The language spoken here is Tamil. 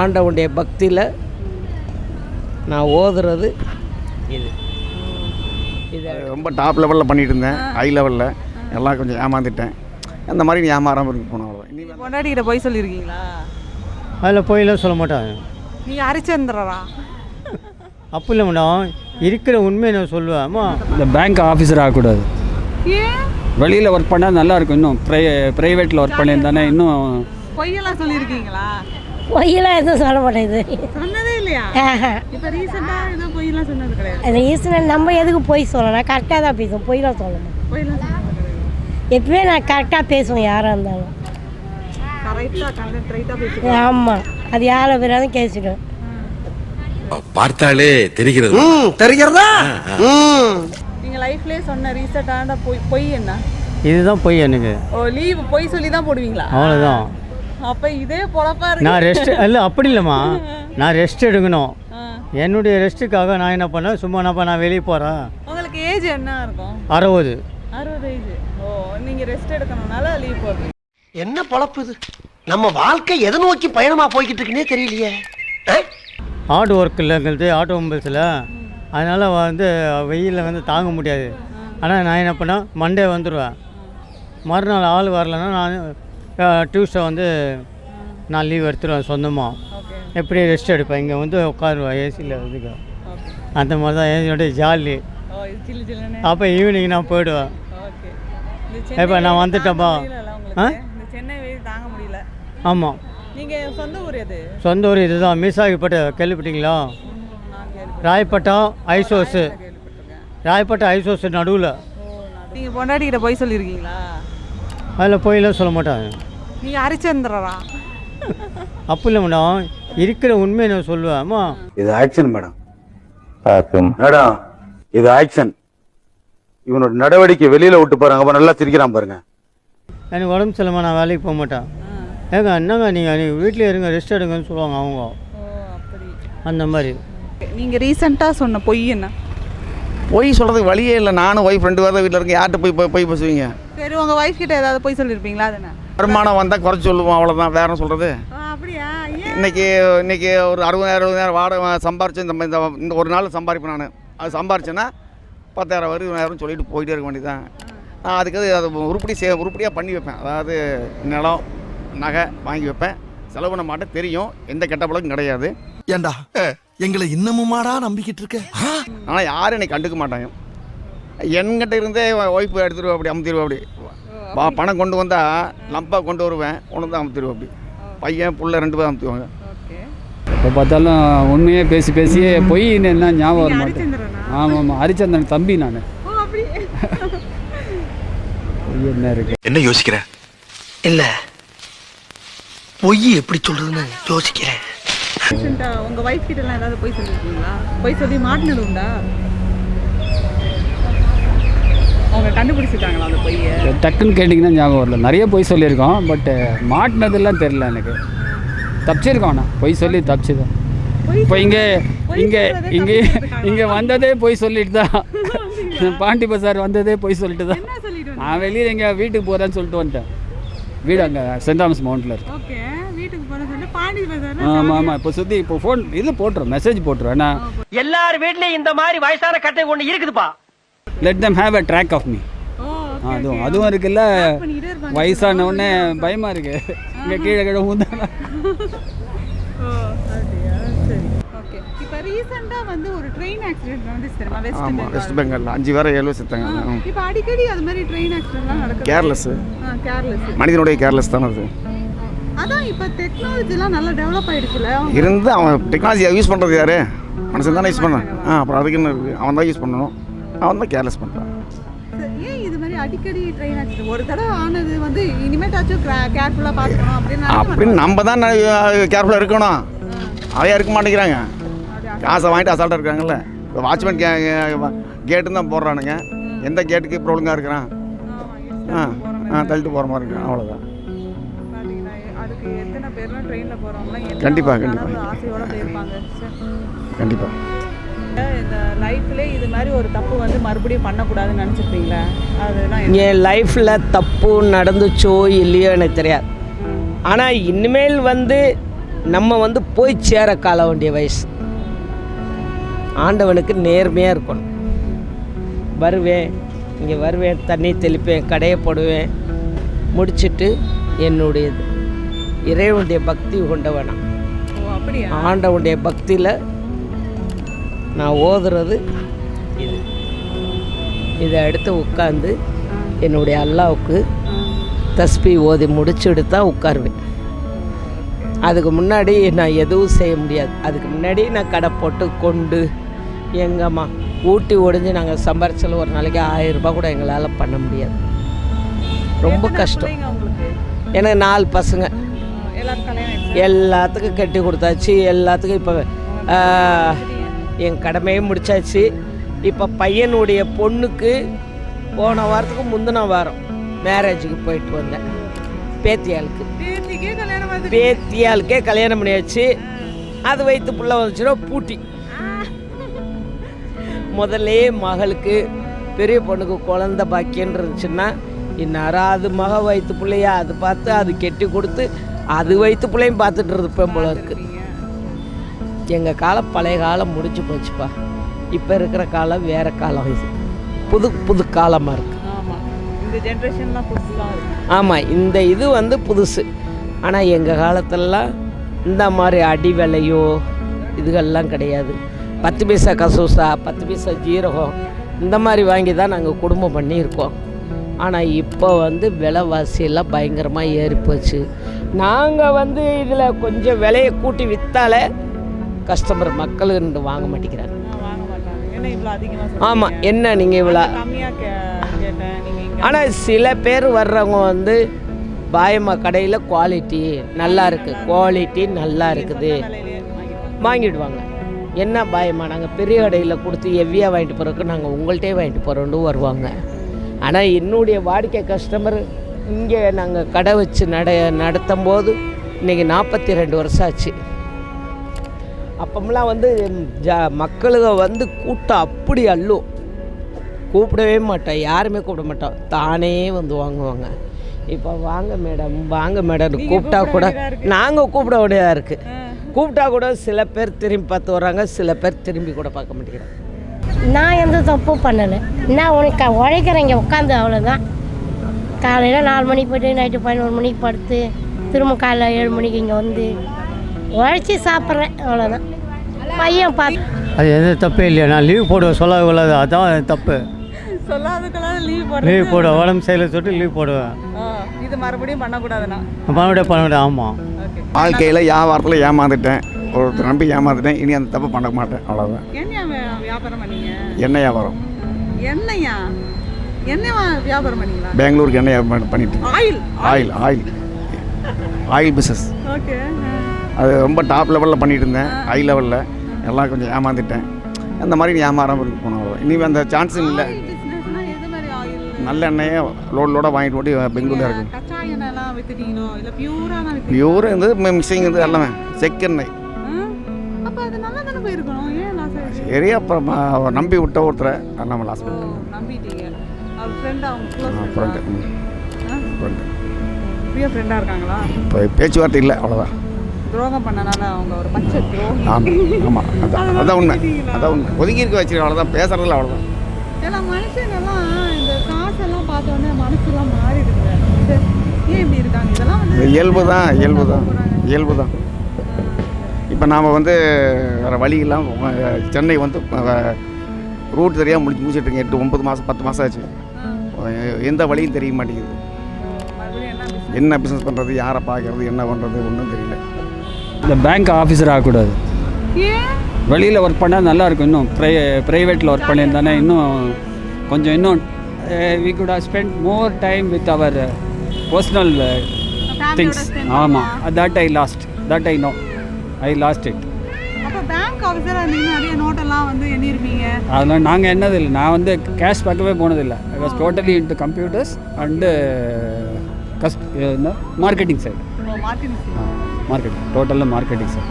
ஆண்டவனுடைய பக்தியில் நான் ஓதுறது இது. இது. ரொம்ப டாப் லெவலில் பண்ணிட்டு இருந்தேன் ஹை லெவலில் எல்லாம் கொஞ்சம் ஏமாந்துட்டேன் அந்த மாதிரி நீ ஏமாறாமல் இருக்கு போனோம் அவ்வளோதான் இனி பொண்டாட்டிக்கிட்ட போய் சொல்லியிருக்கீங்களா அதில் போயெல்லாம் சொல்ல மாட்டாங்க நீங்கள் ஹரிச்சந்திரரா அப்போ இல்லை மேடம் இருக்கிற உண்மையை நான் சொல்லுவேன். இந்த பேங்க் ஆஃபீஸர் ஆகக்கூடாது. வெளியில் ஒர்க் பண்ணால் நல்லா இருக்கும். இன்னும் ப்ரை ப்ரைவேட்டில் ஒர்க் பண்ணியிருந்தானே இன்னும் பொய்யெல்லாம் சொல்லியிருக்கீங்களா பொய்யெல்லாம் எதுவும் சொல்ல மாட்டேங்குது. சொன்னதே இல்லையா? இப்போ ரீசெண்டாக எதுவும் பொய்யெல்லாம் சொன்னது கிடையாது. ஈஸ்வரன் நம்ம எதுக்கு பொய் சொல்லணும் கரெக்டாக தான் பேசுவோம். பொய்லாம் சொல்லணும் பொய்யெல்லாம் எப்பவுமே நான் கரெக்டாக பேசுவேன் யாராக இருந்தாலும். ஆமாம் அது யாரை வேறாலும் கேசிடும் பார்த்தாலே தெரிகிறது. தெரிகிறதா? நீங்கள் லைஃப்லேயே சொன்ன ரீசெண்டான பொய் பொய் என்ன? இதுதான் பொய் எனக்கு. ஓ லீவ் பொய் சொல்லி தான் போடுவீங்களா? அவ்வளோதான் அப்போ இதே பொழப்பா இருக்கு. நான் ரெஸ்ட் இல்லை அப்படி இல்லைம்மா. நான் ரெஸ்ட் எடுக்கணும். என்னுடைய ரெஸ்ட்டுக்காக நான் என்ன பண்ணேன்? சும்மா என்னப்பா நான் வெளியே போகிறேன் உங்களுக்கு ஏஜ் என்ன இருக்கும்? அறுபது. அறுபது ஏஜ் ஓ நீங்கள் ரெஸ்ட் எடுக்கணும்னால லீவ் போடுறீங்க. என்ன பொழப்பு இது? நம்ம வாழ்க்கை எதை நோக்கி பயணமா போய்கிட்டு இருக்குன்னே தெரியலையே. ஆட்டோ ஒர்க் இல்லைங்கிறது ஆட்டோமொபைல்ஸில் அதனால் வந்து வெயிலில் வந்து தாங்க முடியாது. ஆனால் நான் என்ன பண்ணேன்? மண்டே வந்துடுவேன் மறுநாள் ஆள் வரலன்னா நான் டியூஸ்டே வந்து நான் லீவ் எடுத்துருவேன் சொந்தமாக எப்படி ரெஸ்ட் எடுப்பேன்? இங்கே வந்து உட்காருவேன் ஏசியில் இதுக்கு அந்த மாதிரி தான் ஏசியோட ஜாலி அப்போ ஈவினிங் நான் போயிடுவேன். இப்போ நான் வந்துட்டேன்ப்பா. ஆ? இந்த சென்னை வெயில் தாங்க முடியல. ஆமாம் நீங்கள் சொந்த ஊர் எது? சொந்த ஊர் இதுதான். மீசாகிப்பட்ட கேள்விப்பட்டீங்களா? ராயப்பட்டம் ஐசோஸு கேள்விப்பட்டிருக்கேன். ராயப்பட்டம் ஐசோஸு நடுவில். நீங்கள் பொண்டாட்டிக்கிட்ட போய் சொல்லியிருக்கீங்களா? அதில் போயெல்லாம் சொல்ல மாட்டாங்க. நீங்கள் ஹரிச்சந்திரரா? அப்போ இல்லை மேடம் இருக்கிற உண்மையை நான் சொல்லுவேன். அம்மா. இது ஆக்ஷன் மேடம். மேடம் இது ஆக்ஷன். இவனோட நடவடிக்கை வெளியில் விட்டு பாருங்க அப்போ நல்லா சிரிக்கிறான் பாருங்க. எனக்கு உடம்பு சரியில்லாம நான் வேலைக்கு போக மாட்டேன். ஏங்க என்னங்க நீங்கள் நீங்கள் வீட்டில் இருங்க ரெஸ்ட் எடுங்கன்னு சொல்லுவாங்க அவங்க. ஓ அப்படி. அந்த மாதிரி. நீங்கள் ரீசெண்டாக சொன்ன பொய் என்ன? பொய் சொல்கிறதுக்கு வழியே இல்லை. நானும் ஒய்ஃப் ரெண்டு பேர் வீட்டில் இருக்கேன். யார்கிட்ட போய் போய் போய் பேசுவீங்க? சரி உங்கள் ஒய்ஃப் கிட்ட ஏதாவது போய் சொல்லியிருப்பீங்க அது என்ன? வருமானம் வந்தால் குறைச்சி சொல்லுவோம். அவ்வளோதான் வேற சொல்கிறது ஆ, அப்படியா? இன்னைக்கு இன்னைக்கு ஒரு அறுபதாயிரம் அறுபதாயிரம் வாடகை சம்பாரிச்சு இந்த இந்த ஒரு நாள் சம்பாதிப்பேன் நான். அது சம்பாரிச்சேன்னா பத்தாயிரம் இருபதாயிரம் சொல்லிட்டு போயிட்டே இருக்க வேண்டியதுதான். நான் அதுக்கு அது அதை உருப்படி சே உருப்படியாக பண்ணி வைப்பேன். அதாவது நிலம் நகை வாங்கி வைப்பேன். செலவு பண்ண மாட்டேன். தெரியும். எந்த கெட்ட பழக்கம் கிடையாது. ஏண்டா? எங்களை இன்னமுமாடா நம்பிக்கிட்டு இருக்க ஆனால் யாரும் என்னை கண்டுக்க மாட்டாங்க. என்கிட்ட இருந்தே ஒய்ஃபு எடுத்துருவா அப்படி அமுத்திடுவா அப்படி. வா பணம் கொண்டு வந்தால் லம்பாக கொண்டு வருவேன் கொண்டு வந்து அமுத்திடுவா அப்படி. பையன் புள்ள ரெண்டு பேரும் அமுத்துவாங்க. ஓகே. எப்போ பார்த்தாலும் உண்மையே பேசி பேசி பொய்ன்னு என்ன ஞாபகம் வர மாட்டேன். ஆமாம் ஆமாம் ஹரிச்சந்திரன் தம்பி நான். ஓ அப்படி. பொய் என்ன இருக்கு? என்ன யோசிக்கிற? இல்ல. பொய் எப்படி சொல்றதுன்னு யோசிக்கிறேன். ரீசெண்டாக உங்கள் ஒய்ஃப் கிட்டலாம் ஏதாவது போய் சொல்லியிருக்கீங்களா போய் சொல்லி மாட்டினது உண்டா அவங்க கண்டுபிடிச்சிட்டாங்களா அந்த பொய்யை? டக்குன்னு கேட்டிங்கன்னா ஞாபகம் வரல. நிறைய பொய் சொல்லியிருக்கோம் பட்டு மாட்டினதெல்லாம் தெரில எனக்கு. தப்பிச்சிருக்கோம் நான் பொய் சொல்லி தப்பிச்சுதான். இப்போ இங்கே இங்கே இங்கே. இங்கே வந்ததே பொய் சொல்லிட்டு தான் பாண்டி பசார் வந்ததே பொய் சொல்லிட்டு தான் நான் வெளியே எங்கள் வீட்டுக்கு போகிறேன்னு சொல்லிட்டு வந்துட்டேன். வீடு அங்கே சென்ட் தாமஸ் மவுண்ட்டில் இருக்கு. வீட்டுக்கு போன சொல்லி பாண்டி பஜார் ஆமாம் ஆமாம் இப்போ சுற்றி இப்போ ஃபோன் இது போட்டுரும். மெசேஜ் போட்டுரும். ஏன்னா எல்லார் வீட்லயும் இந்த மாதிரி வயசான கட்டை ஒண்ணு இருக்குதுப்பா. Let them have a track of me ஓ அதுவும் அதுவும் இருக்குல்ல? வயசான உடனே பயமா இருக்கு. இங்க கீழே கீழே ஊந்தா ஓ அப்படியா? சரி. ஓகே இப்போ ரீசெண்டாக வந்து ஒரு ட்ரெயின் ஆக்சிடென்ட் தெரியுமா? வெஸ்ட் பெங்காலில் அஞ்சு பேரை ஏழு செத்தாங்க இப்போ அடிக்கடி அது மாதிரி ட்ரெயின் ஆக்சிடென்ட்லாம் நடக்குது? கேர்லெஸ்ஸு ஆ கேர்லெஸ் மனிதனுடைய கேர்லெஸ் தானே அது. அதான் இப்போ டெக்னாலஜிலாம் நல்லா டெவலப் ஆயிடுச்சுல. இருந்து அவன் டெக்னாலஜியை யூஸ் பண்ணுறது யாரு? மனுஷன் தானே யூஸ் பண்ணான் ஆ அப்புறம் அதுக்கு என்ன இருக்குது அவன் தான் யூஸ் பண்ணணும். அவன் தான் கேர்லெஸ் பண்ணுறான் ஏன் இது மாதிரி அடிக்கடி ட்ரெயின் ஆக்சிடென்ட் ஒரு தடவை ஆனது வந்து இனிமேட்டாச்சும் கேர்ஃபுல்லாக பார்க்கணும் அப்படின்னு நினைக்க அப்படின்னு நம்ம தான் கேர்ஃபுல்லாக இருக்கணும். அவையா இருக்க மாட்டேங்கிறாங்க. காசை வாங்கிட்டு அசால்ட்டாக இருக்காங்கல்ல. இப்போ வாட்ச்மேன் கே கேட்டு தான் போடுறானுங்க. எந்த கேட்டுக்கு ஒழுங்காக இருக்கிறான்? ஆ ஆ தள்ளிட்டு போகிற மாதிரி இருக்கான் அவ்வளோதான் எத்தனை பேர்லாம் ட்ரெயினில் போகிறவங்களாம் என்ன கண்டிப்பா, கனவு, கண்டிப்பா. ஆசையோட போயிருப்பாங்க. சரி. கண்டிப்பாக இந்த லைஃப்ல இது மாதிரி ஒரு தப்பு வந்து மறுபடியும் பண்ணக்கூடாதுன்னு நினச்சிருப்பீங்களா? அதுதான்? என் லைஃப்பில் தப்பு நடந்துச்சோ இல்லையோ எனக்கு தெரியாது. ஆனால் இனிமேல் வந்து நம்ம வந்து போய் சேர கால வேண்டிய வயசு. ஆண்டவனுக்கு நேர்மையாக இருக்கணும். வருவேன் இங்கே வருவேன் தண்ணி தெளிப்பேன் கடையை போடுவேன் முடிச்சிட்டு என்னுடையது. இறைவனுடைய பக்தி கொண்டவனா ஆண்டவனுடைய பக்தியில் நான் ஓதுறது இது. இதை எடுத்து உட்காந்து என்னுடைய அல்லாவுக்கு தஸ்பி ஓதி முடிச்சுட்டு தான் உட்காருவேன். அதுக்கு முன்னாடி நான் எதுவும் செய்ய முடியாது. அதுக்கு முன்னாடி நான் கடை போட்டு கொண்டு எங்கம்மா ஊட்டி ஒடிஞ்சு நாங்கள் சம்பாரிச்சல ஒரு நாளைக்கு ஆயிரம் ரூபாய் கூட எங்களால் பண்ண முடியாது. ரொம்ப கஷ்டம். எனக்கு நாலு பசங்க. எல்லாத்துக்கும் கட்டி கொடுத்தாச்சு. எல்லாத்துக்கும் இப்போ என் கடமையை முடிச்சாச்சு. இப்போ பையனுடைய பொண்ணுக்கு போன வாரத்துக்கு முந்தின வாரம் மேரேஜுக்கு போயிட்டு வந்தேன். பேத்தியாளுக்கு. பேத்தியாளுக்கே கல்யாணம் பண்ணியாச்சு. அது வைத்து புள்ள வந்துச்சுன்னா பூட்டி. முதல்லே மகளுக்கு பெரிய பொண்ணுக்கு குழந்த பாக்கியன்னு இருந்துச்சுன்னா இந்நேரம் அது மக வயிற்று பிள்ளையா அது பார்த்து அது கெட்டி கொடுத்து அது வயிற்று பிள்ளையும் பார்த்துட்டு இருப்பேன் போல இருக்கு. எங்கள் காலம் பழைய காலம் முடிஞ்சு போச்சுப்பா. இப்போ இருக்கிற காலம் வேற காலம் இது. புது புது காலமாக இருக்குது ஆமாம் இந்த இது வந்து புதுசு. ஆனால் எங்கள் காலத்திலலாம் இந்த மாதிரி அடி விலையோ இதுகள்லாம் கிடையாது. பத்து பைசா கசூசா பத்து பைசா ஜீரகம் இந்த மாதிரி வாங்கி தான் நாங்கள் குடும்பம் பண்ணியிருக்கோம். ஆனால் இப்போ வந்து விலைவாசியெல்லாம் பயங்கரமாக ஏறி போச்சு நாங்கள் வந்து இதில் கொஞ்சம் விலையை கூட்டி விற்றாலே கஸ்டமர் மக்கள் வாங்க மாட்டேங்கிறாங்க. ஆமாம் என்ன நீங்கள் இவ்வளோ ஆனால் சில பேர் வர்றவங்க வந்து பாயம்மா கடையில் குவாலிட்டி நல்லா இருக்குது குவாலிட்டி நல்லா இருக்குது. வாங்கிடுவாங்க. என்ன பாயம்மா நாங்கள் பெரிய கடையில் கொடுத்து எவ்வியாக வாங்கிட்டு போகிறோக்கு நாங்கள் உங்கள்கிட்டே வாங்கிட்டு போகிறோன்னு வருவாங்க. ஆனால் என்னுடைய வாடிக்கை கஸ்டமர் இங்கே நாங்கள் கடை வச்சு நட நடத்தும் போது இன்றைக்கி நாற்பத்தி ரெண்டு வருஷம் ஆச்சு. அப்பமெல்லாம் வந்து ஜ மக்களுக வந்து கூட்டம் அப்படி அள்ளும். கூப்பிடவே மாட்டோம் யாருமே கூப்பிட மாட்டோம் தானே வந்து வாங்குவாங்க. இப்போ வாங்க மேடம் வாங்க மேடம். கூப்பிட்டா கூட நாங்கள் கூப்பிட வேண்டியதாக இருக்குது கூப்பிட்டா கூட சில பேர் திரும்பி பார்த்து வர்றாங்க சில பேர் திரும்பி கூட பார்க்க மாட்டேங்கிறாங்க. நான் எந்த தப்பும் பண்ணலை. நான் உனக்கு உழைக்கிறேன் இங்கே உட்காந்து அவ்வளோதான் காலையில் நாலு மணிக்கு போயிட்டு நைட்டு பதினோரு மணிக்கு படுத்து திரும்ப காலைல ஏழு மணிக்கு இங்கே வந்து உழைச்சி சாப்பிட்றேன் அவ்வளோதான் பையன் பார்த்து அது எந்த தப்பே இல்லையா? நான் லீவ் போடுவேன் சொல்லக்கூடாது அதான் தப்பு. லீவ் போடுவேன் உடம்பு சரியில்லை சொல்லிட்டு லீவ் போடுவேன். இது மறுபடியும் பண்ணக்கூடாதுண்ணா பண்ண விட பண்ண விட ஆமாம் ஓகே. வாழ்க்கையில் வியாபாரத்தில் ஏமாந்துட்டேன். ஒருத்தர் நம்பி ஏமாந்துட்டேன். இனி அந்த தப்பு பண்ண மாட்டேன். அவ்வளோதான் என்ன வியாபாரம் பண்ணீங்க? எண்ணெய் வியாபாரம் எண்ணெயா? எண்ணெய் வியாபாரம் பண்ணீங்களா? பெங்களூருக்கு எண்ணெய் வியாபாரம் பண்ணிட்டு oil. Oil oil. Oil business okay. அது ரொம்ப டாப் லெவலில் பண்ணிட்டு இருந்தேன். ஹை லெவலில் எல்லாம் கொஞ்சம் ஏமாந்துட்டேன் அந்த மாதிரி ஏமாறாம இருக்கு போனோம். அவ்வளோ இனி அந்த சான்ஸும் இல்லை. நல்ல எண்ணெயை லோட் லோடாக வாங்கிட்டு போட்டு பெங்களூரில் இருக்கும் பியூர் இருந்து மிக்சிங் இது எல்லாமே. லாஸ் ஆயிடுச்சு? சரி அப்புறம் நம்பி விட்ட ஒருத்தரை நம்ம லாஸ் ஓ. பண்ணிட்டோம் அவர் ஃப்ரெண்ட் அவங்க ஃப்ரெண்டு ஃப்ரெண்டாக இருக்காங்களா? இப்போ பேச்சுவார்த்தை இல்லை அவ்வளோதான் துரோகம் பண்ணனால அவங்க ஒரு பச்சை துரோகி. ஆமாம் ஆமாம் அதான் அதான் உண்மை. அதான் உண்மை. ஒதுக்கி இருக்க அவ்வளோதான் பேசுறதில்ல அவ்வளோதான் எல்லாம் மனுஷங்கெல்லாம் இந்த காசெல்லாம் பார்த்த உடனே மனசுலாம் மாறிடுங்க இது ஏன் இப்படி இருக்காங்க? இதெல்லாம் வந்து இயல்பு தான் இயல்பு தான் இயல்பு தான் இப்போ நாம் வந்து வேறு வழி இல்லாம அஹ், சென்னை வந்து ரூட் தெரியாமல் முடிச்சு முடிச்சிட்டு இருக்கேன் எட்டு ஒன்பது மாதம் பத்து மாதம் ஆச்சு. எந்த வழியும் தெரிய மாட்டேங்குது. என்ன பிஸ்னஸ் பண்ணுறது யாரை பார்க்கறது என்ன பண்ணுறது ஒன்றும் தெரியல. இந்த பேங்க் ஆஃபீஸர் ஆகக்கூடாது. வெளியில் ஒர்க் பண்ணால் நல்லா இருக்கும். இன்னும் ப்ரை ப்ரைவேட்டில் ஒர்க் பண்ணியிருந்தானே இன்னும் கொஞ்சம் இன்னும் we could spend more time with our personal things ஆமாம் that I lost that I know I lost it ஆஃபீஸராக இருந்தீங்கன்னா நிறைய நோட்டெல்லாம் வந்து எண்ணிருப்பீங்க. அதெல்லாம் நாங்கள் என்னதில்லை நான் வந்து கேஷ் பார்க்கவே போனதில்லை. I was totally into computers and just marketing side marketing marketing டோட்டலாக மார்க்கெட்டிங் சைடு